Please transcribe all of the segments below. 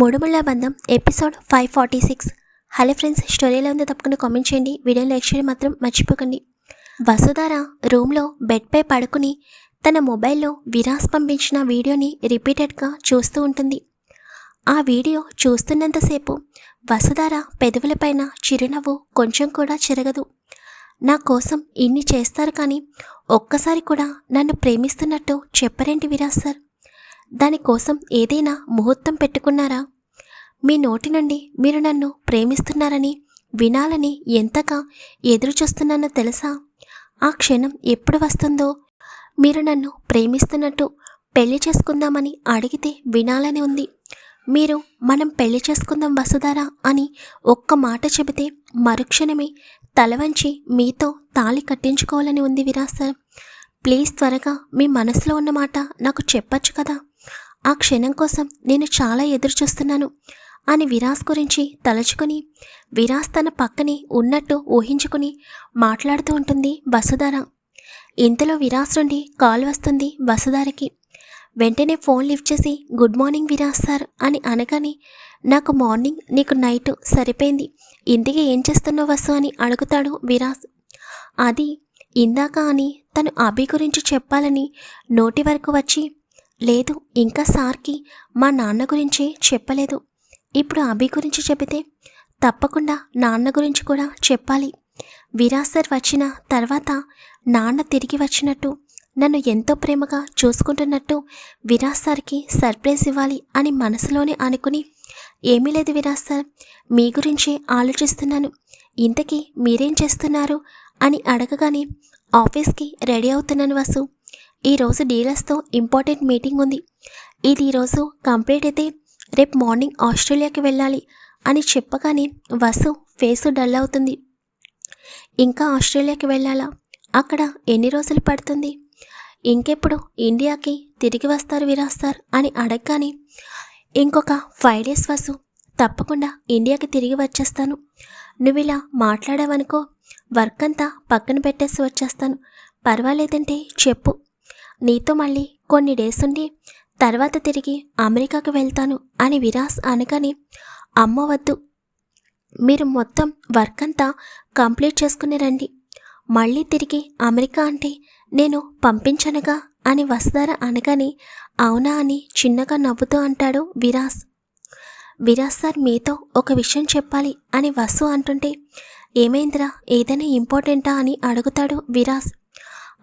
మూడుముళ్ళ బంధం episode five forty six. Hello friends స్టోరీలో ఉందో తప్పకుండా కామెంట్ చేయండి. వీడియో లైక్ చేయడం మాత్రం మర్చిపోకండి. వసుధార రూమ్లో బెడ్పై పడుకుని తన మొబైల్లో విరాస్ పంపించిన వీడియోని రిపీటెడ్గా చూస్తూ ఉంటుంది. ఆ వీడియో చూస్తున్నంతసేపు వసుధార పెదవులపైన చిరునవ్వు కొంచెం కూడా చెరగదు. నా కోసం ఇన్ని చేస్తారు కానీ ఒక్కసారి కూడా నన్ను ప్రేమిస్తున్నట్టు చెప్పరేంటి విరాస్ సార్? దానికోసం ఏదైనా ముహూర్తం పెట్టుకున్నారా? మీ నోటి నుండి మీరు నన్ను ప్రేమిస్తున్నారని వినాలని ఎంతగా ఎదురు చూస్తున్నానో తెలుసా? ఆ క్షణం ఎప్పుడు వస్తుందో? మీరు నన్ను ప్రేమిస్తున్నట్టు పెళ్ళి చేసుకుందామని అడిగితే వినాలని ఉంది. మీరు మనం పెళ్ళి చేసుకుందాం వసుధారా అని ఒక్క మాట చెబితే మరుక్షణమే తలవంచి మీతో తాళి కట్టించుకోవాలని ఉంది విరాస్ సార్. ప్లీజ్ త్వరగా మీ మనసులో ఉన్న మాట నాకు చెప్పచ్చు కదా? ఆ క్షణం కోసం నేను చాలా ఎదురు చూస్తున్నాను. అని విరాస్ గురించి తలుచుకుని విరాస్ తన పక్కనే ఉన్నట్టు ఊహించుకుని మాట్లాడుతూ ఉంటుంది వసుధార. ఇంతలో విరాస్ నుండి కాల్ వస్తుంది వసుధారకి. వెంటనే ఫోన్ లిఫ్ట్ చేసి గుడ్ మార్నింగ్ విరాస్ సార్ అని అనగానే నాకు మార్నింగ్ నీకు నైట్ సరిపోయింది. ఇంటికి ఏం చేస్తున్నావు వసు అని అడుగుతాడు విరాస్. అది ఇందాక అని తను అభి గురించి చెప్పాలని నోటి వరకు వచ్చి లేదు ఇంకా సార్కి మా నాన్న గురించి చెప్పలేదు. ఇప్పుడు అభి గురించి చెబితే తప్పకుండా నాన్న గురించి కూడా చెప్పాలి. విరాసర్ సార్ వచ్చిన తర్వాత నాన్న తిరిగి వచ్చినట్టు నన్ను ఎంతో ప్రేమగా చూసుకుంటున్నట్టు విరాజ్ సార్కి సర్ప్రైజ్ ఇవ్వాలి అని మనసులోనే అనుకుని ఏమీ లేదు విరాజ్ సార్ మీ గురించే ఆలోచిస్తున్నాను. ఇంతకీ మీరేం చేస్తున్నారు? అని అడగగానే ఆఫీస్కి రెడీ అవుతున్నాను వసు. ఈరోజు డీలర్స్తో ఇంపార్టెంట్ మీటింగ్ ఉంది. ఇది ఈరోజు కంప్లీట్ అయితే రేపు మార్నింగ్ ఆస్ట్రేలియాకి వెళ్ళాలి అని చెప్పగానే వసు ఫేసు డల్ అవుతుంది. ఇంకా ఆస్ట్రేలియాకి వెళ్ళాలా? అక్కడ ఎన్ని రోజులు పడుతుంది? ఇంకెప్పుడు ఇండియాకి తిరిగి వస్తారు విరాస్తారు అని అడగగానే ఇంకొక ఫైవ్ డేస్ వసు తప్పకుండా ఇండియాకి తిరిగి వచ్చేస్తాను. నువ్వు ఇలా మాట్లాడావనుకో వర్క్ అంతా పక్కన పెట్టేసి వచ్చేస్తాను. పర్వాలేదంటే చెప్పు. నీతో మళ్ళీ కొన్ని డేస్ ఉండి తర్వాత తిరిగి అమెరికాకు వెళ్తాను అని విరాస్ అనగానే అమ్మ వద్దు. మీరు మొత్తం వర్క్ అంతా కంప్లీట్ చేసుకుని రండి. మళ్ళీ తిరిగి అమెరికా అంటే నేను పంపించనుగా అని వస్తారా అనగానే అవునా అని చిన్నగా నవ్వుతూ అంటాడు విరాస్. విరాస్ సార్ మీతో ఒక విషయం చెప్పాలి అని వసు అంటుంటే ఏమైందిరా? ఏదైనా ఇంపార్టెంటా అని అడుగుతాడు విరాస్.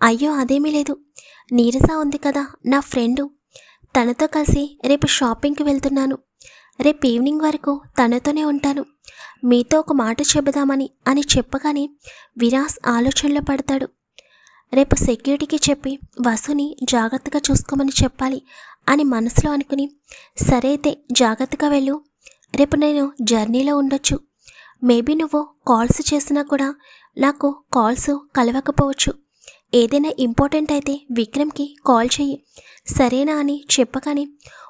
అయ్యో అదేమీ లేదు. నీరస ఉంది కదా నా ఫ్రెండు. తనతో కలిసి రేపు షాపింగ్కి వెళ్తున్నాను. రేపు ఈవినింగ్ వరకు తనతోనే ఉంటాను. మీతో ఒక మాట చెబుదామని అని చెప్పగానే విరాస్ ఆలోచనలో పడతాడు. రేపు సెక్యూరిటీకి చెప్పి వసుని జాగ్రత్తగా చూసుకోమని చెప్పాలి అని మనసులో అనుకుని సరే అయితే జాగ్రత్తగా వెళ్ళు. రేపు నేను జర్నీలో ఉండొచ్చు. మేబీ నువ్వు కాల్స్ చేసినా కూడా నాకు కాల్స్ కలవకపోవచ్చు. ఏదైనా ఇంపార్టెంట్ అయితే విక్రమ్కి కాల్ చెయ్యి. సరేనా అని చెప్పగానే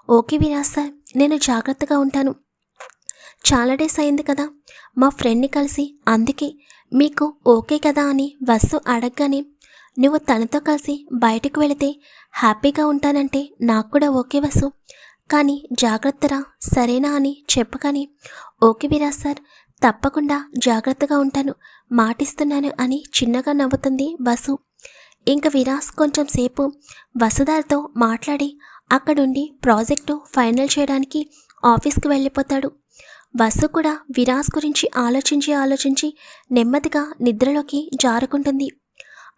ఓకే విరాస్ సార్ నేను జాగ్రత్తగా ఉంటాను. చాలా డేస్ అయింది కదా మా ఫ్రెండ్ని కలిసి అందుకే మీకు ఓకే కదా అని వస్తు అడగగానే నువ్వు తనతో కలిసి బయటకు వెళితే హ్యాపీగా ఉంటానంటే నాకు కూడా ఓకే వసు కానీ జాగ్రత్తరా సరేనా అని చెప్పగానే ఓకే విరాజ్ సార్ తప్పకుండా జాగ్రత్తగా ఉంటాను మాటిస్తున్నాను అని చిన్నగా నవ్వుతుంది వసు. ఇంక విరాస్ కొంచెం సేపు వసుధారతో మాట్లాడి అక్కడుండి ప్రాజెక్టు ఫైనల్ చేయడానికి ఆఫీస్కి వెళ్ళిపోతాడు. వసు కూడా విరాస్ గురించి ఆలోచించి ఆలోచించి నెమ్మదిగా నిద్రలోకి జారుకుంటుంది.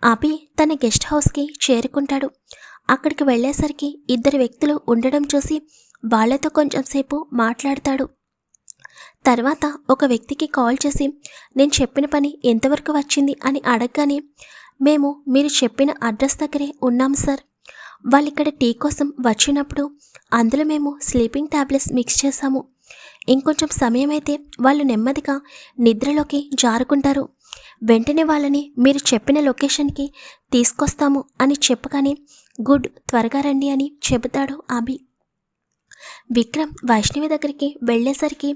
అభి తన గెస్ట్ హౌస్కి చేరుకుంటాడు. అక్కడికి వెళ్ళేసరికి ఇద్దరు వ్యక్తులు ఉండడం చూసి వాళ్ళతో కొంచెం సేపు మాట్లాడతాడు. తర్వాత ఒక వ్యక్తికి కాల్ చేసి నేను చెప్పిన పని ఎంతవరకు వచ్చింది? అని అడగగానే మేము మీరు చెప్పిన అడ్రస్ దగ్గరే ఉన్నాం సార్. వాళ్ళు ఇక్కడ టీ కోసం వచ్చినప్పుడు అందులో మేము స్లీపింగ్ ట్యాబ్లెట్స్ మిక్స్ చేశాము. ఇంకొంచెం సమయం అయితే వాళ్ళు నెమ్మదిగా నిద్రలోకి జారుకుంటారు. వెంటనే వాళ్ళని మీరు చెప్పిన లొకేషన్కి తీసుకొస్తాము అని చెప్పగానే గుడ్ త్వరగా రండి అని చెబుతాడు అభి విక్రమ్ వైష్ణవి దగ్గరికి వెళ్ళేసరికి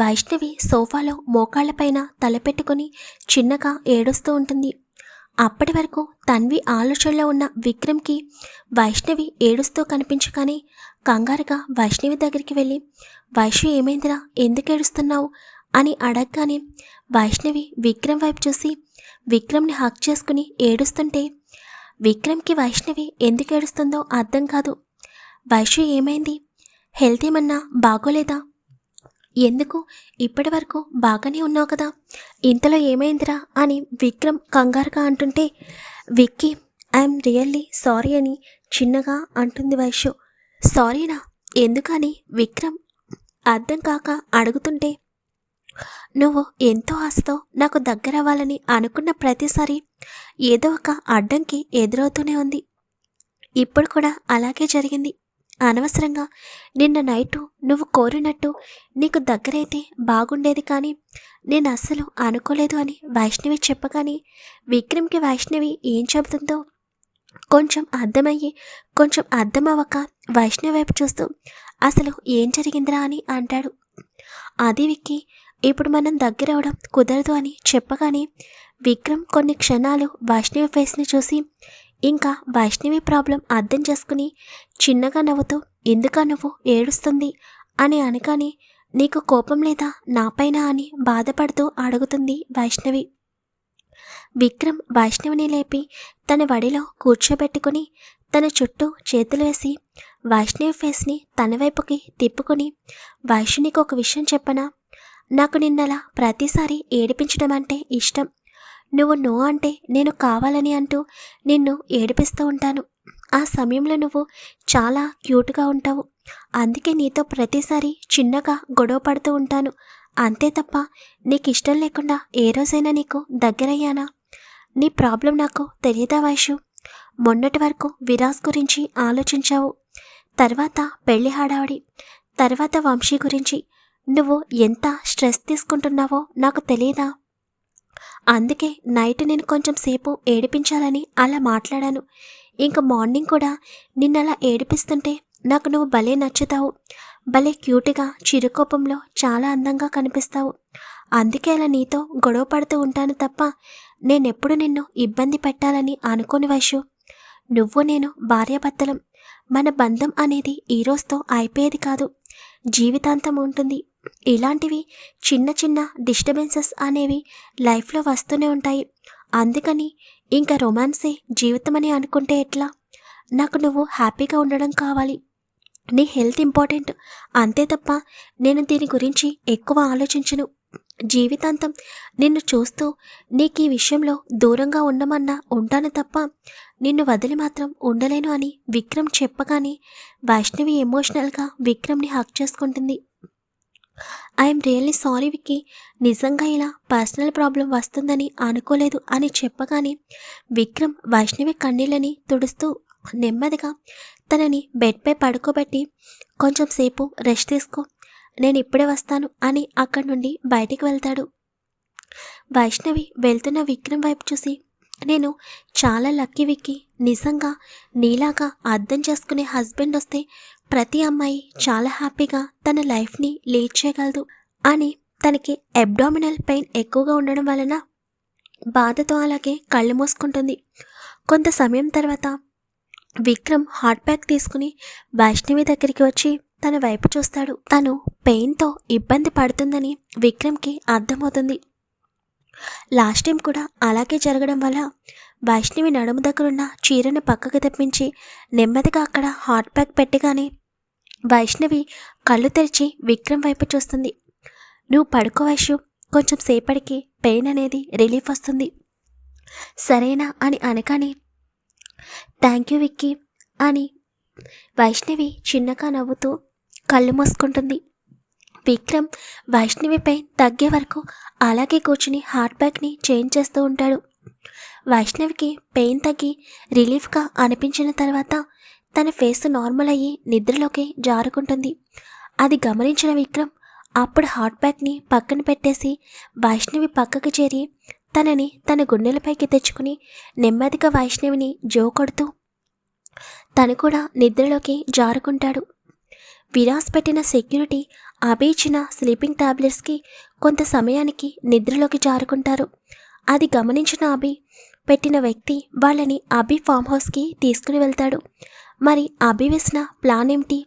వైష్ణవి సోఫాలో మోకాళ్ళపైన తలపెట్టుకొని చిన్నగా ఏడుస్తూ ఉంటుంది. అప్పటి వరకు తన్వి ఆలోచనలో ఉన్న విక్రమ్కి వైష్ణవి ఏడుస్తూ కనిపించగానే కంగారుగా వైష్ణవి దగ్గరికి వెళ్ళి వైష్ణవి ఏమైందిరా? ఎందుకు ఏడుస్తున్నావు? అని అడగగానే వైష్ణవి విక్రమ్ వైపు చూసి విక్రమ్ని హక్ చేసుకుని ఏడుస్తుంటే విక్రమ్కి వైష్ణవి ఎందుకు ఏడుస్తుందో అర్థం కాదు. వైష్ణవి ఏమైంది? హెల్త్ ఏమన్నా బాగోలేదా? ఎందుకు? ఇప్పటి వరకు బాగానే ఉన్నావు కదా. ఇంతలో ఏమైందిరా అని విక్రమ్ కంగారుగా అంటుంటే విక్కీ ఐఎమ్ రియల్లీ సారీ అని చిన్నగా అంటుంది వైషు సారీనా? ఎందుకని? విక్రమ్ అర్థం కాక అడుగుతుంటే నువ్వు ఎంతో ఆశతో నాకు దగ్గర అవ్వాలని అనుకున్న ప్రతిసారి ఏదో ఒక అడ్డంకి ఎదురవుతూనే ఉంది. ఇప్పుడు కూడా అలాగే జరిగింది. అనవసరంగా. నిన్న నైటు నువ్వు కోరినట్టు నీకు దగ్గరైతే బాగుండేది కానీ నేను అస్సలు అనుకోలేదు అని వైష్ణవి చెప్పగానే విక్రమ్కి వైష్ణవి ఏం చెబుతుందో కొంచెం అర్థమయ్యి కొంచెం అర్థమవ్వక వైష్ణవి వైపు చూస్తూ అసలు ఏం జరిగిందిరా అని అంటాడు. అది విక్కి ఇప్పుడు మనం దగ్గర అవడం కుదరదు అని చెప్పగానే విక్రమ్ కొన్ని క్షణాలు వైష్ణవి ఫేస్ని చూసి ఇంకా వైష్ణవి ప్రాబ్లం అర్థం చేసుకుని చిన్నగా నవ్వుతూ ఎందుకా నువ్వు? ఏడుస్తుంది? అని అనగానే నీకు కోపం లేదా? నాపైన? అని బాధపడుతూ అడుగుతుంది వైష్ణవి. విక్రమ్ వైష్ణవిని లేపి తన వడిలో కూర్చోబెట్టుకుని తన చుట్టూ చేతులు వేసి వైష్ణవి ఫేస్ని తన వైపుకి తిప్పుకొని వైష్ణవికి ఒక విషయం చెప్పనా? నాకు నిన్నలా ప్రతిసారి ఏడిపించడం అంటే ఇష్టం. నువ్వు నో అంటే నేను కావాలని అంటూ నిన్ను ఏడిపిస్తూ ఉంటాను. ఆ సమయంలో నువ్వు చాలా క్యూట్గా ఉంటావు. అందుకే నీతో ప్రతిసారి చిన్నగా గొడవ పడుతూ ఉంటాను. అంతే తప్ప నీకు ఇష్టం లేకుండా ఏ రోజైనా నీకు దగ్గరయ్యానా? నీ ప్రాబ్లం నాకు తెలియదా వైషు? మొన్నటి వరకు విరాస్ గురించి ఆలోచించావు. తర్వాత పెళ్ళి హడావిడి. తర్వాత వంశీ గురించి. నువ్వు ఎంత స్ట్రెస్ తీసుకుంటున్నావో నాకు తెలియదా అందుకే నైట్ నేను కొంచెం సేపు ఏడిపించాలని అలా మాట్లాడాను. ఇంకా మార్నింగ్ కూడా నిన్నలా ఏడిపిస్తుంటే నాకు నువ్వు భలే నచ్చుతావు. భలే క్యూట్గా చిరుకోపంలో చాలా అందంగా కనిపిస్తావు. అందుకే అలా నీతో గొడవ పడుతూ ఉంటాను తప్ప నేనెప్పుడు నిన్ను ఇబ్బంది పెట్టాలని అనుకోని వైషు. నువ్వు నేను భార్యాభర్తలం. మన బంధం అనేది ఈరోజుతో అయిపోయేది కాదు. జీవితాంతం ఉంటుంది. ఇలాంటివి చిన్న చిన్న డిస్టర్బెన్సెస్ అనేవి లైఫ్లో వస్తూనే ఉంటాయి. అందుకని ఇంకా రొమాన్సే జీవితం అని అనుకుంటే ఎట్లా? నాకు నువ్వు హ్యాపీగా ఉండడం కావాలి. నీ హెల్త్ ఇంపార్టెంట్. అంతే తప్ప నేను దీని గురించి ఎక్కువ ఆలోచించను. జీవితాంతం నిన్ను చూస్తూ నీకు ఈ విషయంలో దూరంగా ఉండమన్నా ఉంటాను తప్ప నిన్ను వదిలి మాత్రం ఉండలేను అని విక్రమ్ చెప్పగానే వైష్ణవి ఎమోషనల్గా విక్రమ్ని హక్ చేసుకుంటుంది. I'm really sorry Vicky. నిజంగా ఇలా పర్సనల్ ప్రాబ్లం వస్తుందని అనుకోలేదు అని చెప్పగానే విక్రమ్ వైష్ణవి కన్నీళ్ళని తుడుస్తూ నెమ్మదిగా తనని బెడ్పై పడుకోబెట్టి కొంచెం సేపు రెస్ట్ తీసుకో నేను ఇప్పుడే వస్తాను అని అక్కడి నుండి బయటికి వెళ్తాడు. వైష్ణవి వెళ్తున్న విక్రమ్ వైపు చూసి నేను చాలా లక్కీ విక్కి. నిజంగా నీలాగా అర్థం చేసుకునే హస్బెండ్ వస్తే ప్రతి అమ్మాయి చాలా హ్యాపీగా తన లైఫ్ని లీడ్ చేయగలదు. అని తనకి అబ్డామినల్ పెయిన్ ఎక్కువగా ఉండడం వలన బాధతో అలాగే కళ్ళు మూసుకుంటుంది. కొంత సమయం తర్వాత విక్రమ్ హాట్ ప్యాక్ తీసుకుని వైష్ణవి దగ్గరికి వచ్చి తన వైపు చూస్తాడు. తను పెయిన్తో ఇబ్బంది పడుతుందని విక్రమ్కి అర్థమవుతుంది. లాస్ట్ టైం కూడా అలాగే జరగడం వల్ల వైష్ణవి నడుము దగ్గరున్న చీరను పక్కకు తెప్పించి నెమ్మదిగా అక్కడ హాట్ ప్యాక్ పెట్టగానే వైష్ణవి కళ్ళు తెరిచి విక్రమ్ వైపు చూస్తుంది. నువ్వు పడుకో వైషు కొంచెం సేపటికి పెయిన్ అనేది రిలీఫ్ వస్తుంది. సరేనా? అని అనగానే థ్యాంక్ యూ విక్కీ అని వైష్ణవి చిన్నగా నవ్వుతూ కళ్ళు మూసుకుంటుంది. విక్రమ్ వైష్ణవిపై తగ్గే వరకు అలాగే కూర్చుని హార్ట్ బ్యాగ్ని చేంజ్ చేస్తూ ఉంటాడు. వైష్ణవికి పెయిన్ తగ్గి రిలీఫ్గా అనిపించిన తర్వాత తన ఫేస్ నార్మల్ అయ్యి నిద్రలోకి జారుకుంటుంది. అది గమనించిన విక్రమ్ అప్పుడు హాట్ బ్యాగ్ని పక్కన పెట్టేసి వైష్ణవి పక్కకు చేరి తనని తన గుండెలపైకి తెచ్చుకుని నెమ్మదిగా వైష్ణవిని జో కొడుతూ తను కూడా నిద్రలోకి జారుకుంటాడు. విరాస్ పెట్టిన సెక్యూరిటీ అభి ఇచ్చిన స్లీపింగ్ టాబ్లెట్స్కి కొంత సమయానికి నిద్రలోకి జారుకుంటారు. అది గమనించిన అభి పెట్టిన వ్యక్తి వాళ్ళని అభి ఫామ్ హౌస్కి తీసుకుని వెళ్తాడు. మరి అభి వేసిన ప్లాన్ ఏమిటి?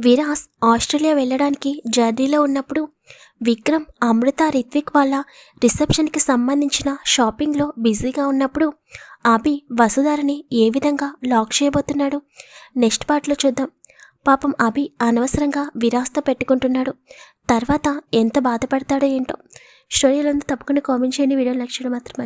విరాస్ ఆస్ట్రేలియా వెళ్ళడానికి జర్నీలో ఉన్నప్పుడు విక్రమ్ అమృత రిత్విక్ వాళ్ళ రిసెప్షన్కి సంబంధించిన షాపింగ్లో బిజీగా ఉన్నప్పుడు అభి వసుధారని ఏ విధంగా లాక్ చేయబోతున్నాడు? నెక్స్ట్ పార్ట్లో చూద్దాం. పాపం అభి అనవసరంగా విరాస్తో పెట్టుకుంటున్నాడు. తర్వాత ఎంత బాధపడతాడో ఏంటో స్టోరీలో తప్పకుండా కామెంట్ చేయండి. వీడియో లైక్ మాత్రం